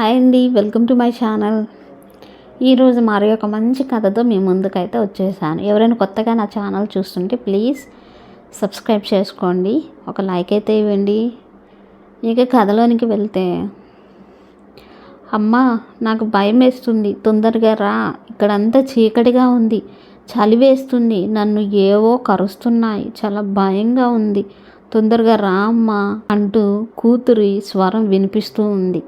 Hi అండి welcome to my channel. ఈరోజు మరి ఒక మంచి కథతో మీ ముందుకైతే వచ్చేసాను. ఎవరైనా కొత్తగా నా ఛానల్ చూస్తుంటే ప్లీజ్ సబ్స్క్రైబ్ చేసుకోండి. ఒక లైక్ అయితే ఇవ్వండి. ఇక కథలోనికి వెళ్తే అమ్మా నాకు భయం వేస్తుంది. తొందరగా రా. ఇక్కడంతా చీకటిగా ఉంది. చలి వేస్తుంది. నన్ను ఏవో కరుస్తున్నాయి. చాలా భయంగా ఉంది. తొందరగా రా అమ్మ అంటూ కూతురి స్వరం వినిపిస్తూ ఉంది.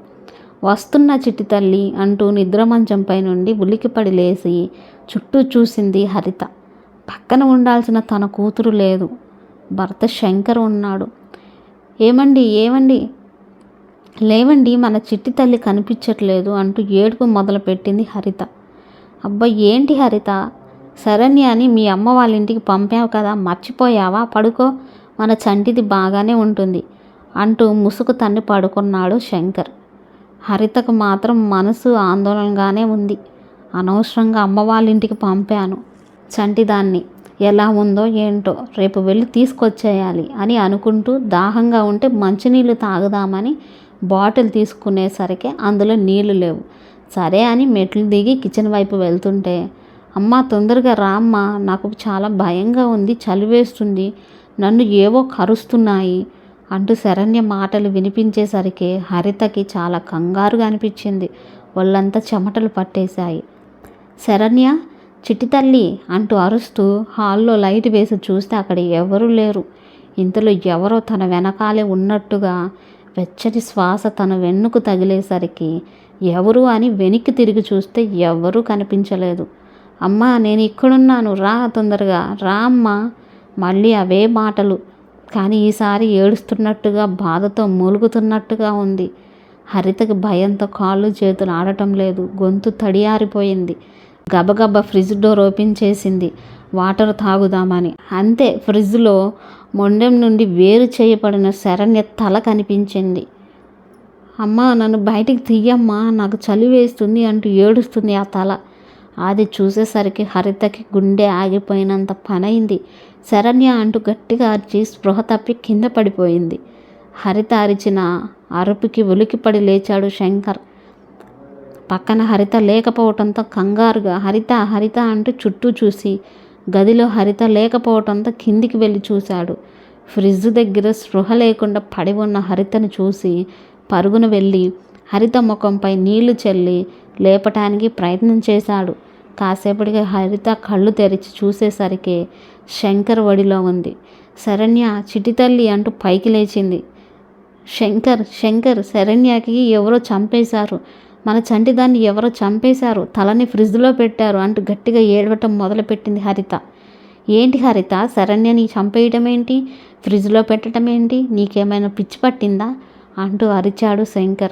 వస్తున్న చిట్టి తల్లి అంటూ నిద్రమంచంపై నుండి ఉలికిపడి లేచి చుట్టూ చూసింది హరిత. పక్కన ఉండాల్సిన తన కూతురు లేదు. భర్త శంకర్ ఉన్నాడు. ఏమండి ఏమండి? లేవండి మన చిట్టి తల్లి కనిపించట్లేదు అంటూ ఏడుపు మొదలుపెట్టింది హరిత. అబ్బా ఏంటి హరిత? శరణ్య అని మీ అమ్మ వాళ్ళ ఇంటికి పంపావు కదా మర్చిపోయావా? పడుకో మన చంటిది బాగానే ఉంటుంది అంటూ ముసుగు తన్ని పడుకున్నాడు శంకర్. హరితకు మాత్రం మనసు ఆందోళనగానే ఉంది. అనవసరంగా అమ్మ వాళ్ళ ఇంటికి పంపాను చంటిదాన్ని ఎలా ఉందో ఏంటో రేపు వెళ్ళి తీసుకొచ్చేయాలి అని అనుకుంటూ దాహంగా ఉంటే మంచినీళ్ళు తాగుదామని బాటిల్ తీసుకునేసరికి అందులో నీళ్ళు లేవు. సరే అని మెట్లు దిగి కిచెన్ వైపు వెళ్తుంటే అమ్మ తొందరగా రామ్మా నాకు చాలా భయంగా ఉంది చలి వేస్తుంది నన్ను ఏవో కరుస్తున్నాయి అంటూ శరణ్య మాటలు వినిపించేసరికి హరితకి చాలా కంగారుగా అనిపించింది. వాళ్ళంతా చెమటలు పట్టేశాయి. శరణ్య చిట్టి తల్లి అంటూ అరుస్తూ హాల్లో లైట్ వేసి చూస్తే అక్కడ ఎవరూ లేరు. ఇంతలో ఎవరో తన వెనకాలే ఉన్నట్టుగా వెచ్చని శ్వాస తన వెన్నుకు తగిలేసరికి ఎవరు అని వెనక్కి తిరిగి చూస్తే ఎవరూ కనిపించలేదు. అమ్మా నేను ఇక్కడున్నాను రా తొందరగా రా అమ్మా మళ్ళీ అవే మాటలు. కానీ ఈసారి ఏడుస్తున్నట్టుగా బాధతో మూలుగుతున్నట్టుగా ఉంది. హరితకి భయంతో కాళ్ళు చేతులు ఆడటం లేదు. గొంతు తడియారిపోయింది. గబగబ ఫ్రిడ్జ్ డోర్ ఓపెన్ చేసింది. వాటర్ తాగుదామని. అంతే ఫ్రిడ్జ్లో మొండెం నుండి వేరు చేయబడిన శరణ్య తల కనిపించింది. అమ్మా నన్ను బయటికి తీయమ్మా నాకు చలి వేస్తుంది అంటూ ఏడుస్తుంది ఆ తల. అది చూసేసరికి హరితకి గుండె ఆగిపోయినంత పనైంది. శరణ్య అంటూ గట్టిగా అరిచి స్పృహ తప్పి కింద పడిపోయింది. హరిత అరిచిన అరుపుకి ఉలికిపడి లేచాడు శంకర్. పక్కన హరిత లేకపోవటంతో కంగారుగా హరిత హరిత అంటూ చుట్టూ చూసి గదిలో హరిత లేకపోవటంతో కిందికి వెళ్ళి చూశాడు. ఫ్రిడ్జ్ దగ్గర స్పృహ లేకుండా పడి ఉన్న హరితను చూసి పరుగున వెళ్ళి హరిత ముఖంపై నీళ్ళు చల్లి లేపటానికి ప్రయత్నం చేశాడు. కాసేపటికి హరిత కళ్ళు తెరిచి చూసేసరికి శంకర్ ఒడిలో ఉంది. శరణ్య చిటితల్లి అంటూ పైకి లేచింది. శంకర్ శంకర్ శరణ్యకి ఎవరో చంపేశారు. మన చంటిదాన్ని ఎవరో చంపేశారు. తలని ఫ్రిడ్జ్లో పెట్టారు అంటూ గట్టిగా ఏడవటం మొదలుపెట్టింది హరిత. ఏంటి హరిత? శరణ్యని చంపేయటం ఏంటి ఫ్రిడ్జ్లో పెట్టడం ఏంటి నీకేమైనా పిచ్చి పట్టిందా? అంటూ అరిచాడు శంకర్.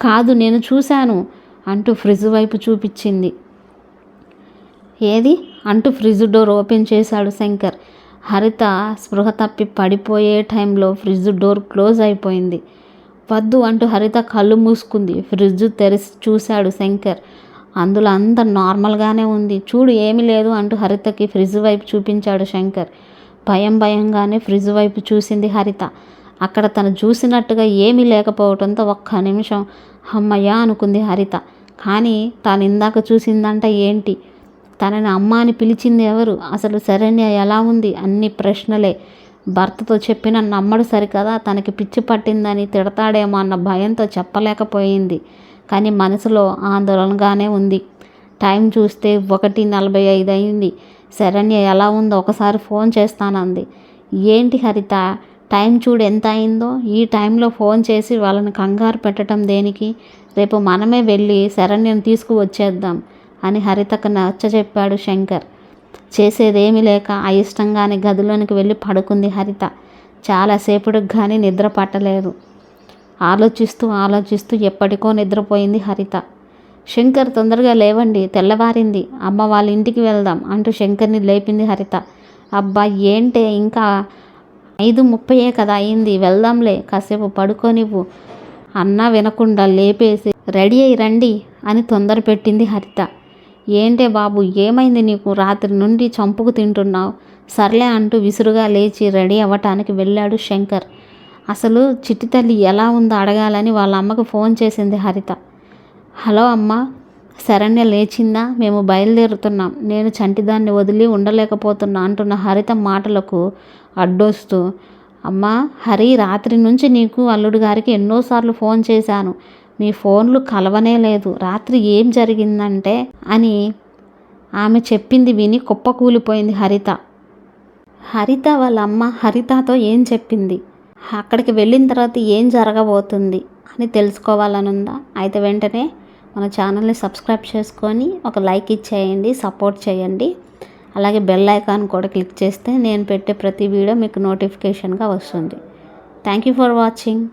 కాదు నేను చూశాను అంటూ ఫ్రిడ్జ్ వైపు చూపించింది. ఏది? అంటూ ఫ్రిడ్జ్ డోర్ ఓపెన్ చేశాడు శంకర్. హరిత స్పృహ తప్పి పడిపోయే టైంలో ఫ్రిడ్జ్ డోర్ క్లోజ్ అయిపోయింది. వద్దు అంటూ హరిత కళ్ళు మూసుకుంది. ఫ్రిడ్జ్ తెరిచి చూశాడు శంకర్. అందులో అంత నార్మల్గానే ఉంది. చూడు ఏమీ లేదు అంటూ హరితకి ఫ్రిడ్జ్ వైపు చూపించాడు శంకర్. భయం భయంగానే ఫ్రిడ్జ్ వైపు చూసింది హరిత. అక్కడ తను చూసినట్టుగా ఏమీ లేకపోవడంతో ఒక్క నిమిషం అమ్మయ్యా అనుకుంది హరిత. కానీ తాను ఇందాక చూసిందంట ఏంటి? తనని అమ్మ అని పిలిచింది ఎవరు? అసలు శరణ్య ఎలా ఉంది? అన్ని ప్రశ్నలే. భర్తతో చెప్పిన నమ్మడు సరికదా? తనకి పిచ్చి పట్టిందని తిడతాడేమో అన్న భయంతో చెప్పలేకపోయింది. కానీ మనసులో ఆందోళనగానే ఉంది. టైం చూస్తే ఒకటి నలభై ఐదు అయింది. శరణ్య ఎలా ఉందో ఒకసారి ఫోన్ చేస్తానంది. ఏంటి హరిత? టైం చూడు ఎంత అయిందో. ఈ టైంలో ఫోన్ చేసి వాళ్ళని కంగారు పెట్టడం దేనికి? రేపు మనమే వెళ్ళి శరణ్యం తీసుకువచ్చేద్దాం అని హరితకు నచ్చ చెప్పాడు శంకర్. చేసేదేమీ లేక అయిష్టంగానే గదిలోనికి వెళ్ళి పడుకుంది హరిత. చాలాసేపటికి కానీ నిద్ర పట్టలేదు. ఆలోచిస్తూ ఆలోచిస్తూ ఎప్పటికో నిద్రపోయింది హరిత. శంకర్ తొందరగా లేవండి తెల్లవారింది. అమ్మ వాళ్ళ ఇంటికి వెళ్దాం అంటూ శంకర్ని లేపింది హరిత. అబ్బా ఏంటే? ఇంకా ఐదు ముప్పయే కదా అయింది వెళ్దాంలే కాసేపు పడుకోనివ్వు. అన్నా వినకుండా లేపేసి రెడీ అయి రండి అని తొందర పెట్టింది హరిత. ఏంటే బాబు ఏమైంది నీకు? రాత్రి నుండి చంపుకు తింటున్నావు. సర్లే అంటూ విసురుగా లేచి రెడీ అవ్వటానికి వెళ్ళాడు శంకర్. అసలు చిట్టి తల్లి ఎలా ఉందో అడగాలని వాళ్ళ అమ్మకు ఫోన్ చేసింది హరిత. హలో అమ్మా శరణ్య లేచిందా? మేము బయలుదేరుతున్నాం. నేను చంటిదాన్ని వదిలి ఉండలేకపోతున్నా అంటున్న హరిత మాటలకు అడ్డొస్తూ అమ్మా హరి రాత్రి నుంచి నీకు అల్లుడు గారికి ఎన్నోసార్లు ఫోన్ చేశాను. మీ ఫోన్లు కలవనే లేదు. రాత్రి ఏం జరిగిందంటే అని ఆమె చెప్పింది విని కుప్పకూలిపోయింది హరిత. హరిత వాళ్ళ అమ్మ హరితతో ఏం చెప్పింది? అక్కడికి వెళ్ళిన తర్వాత ఏం జరగబోతుంది అని తెలుసుకోవాలనుందా? అయితే వెంటనే మన ఛానల్ని సబ్స్క్రైబ్ చేసుకొని ఒక లైక్ ఇచ్చేయండి సపోర్ట్ చేయండి. అలాగే బెల్ ఐకాన్ కూడా క్లిక్ చేస్తే నేను పెట్టే ప్రతి వీడియో మీకు నోటిఫికేషన్గా వస్తుంది. Thank you for watching.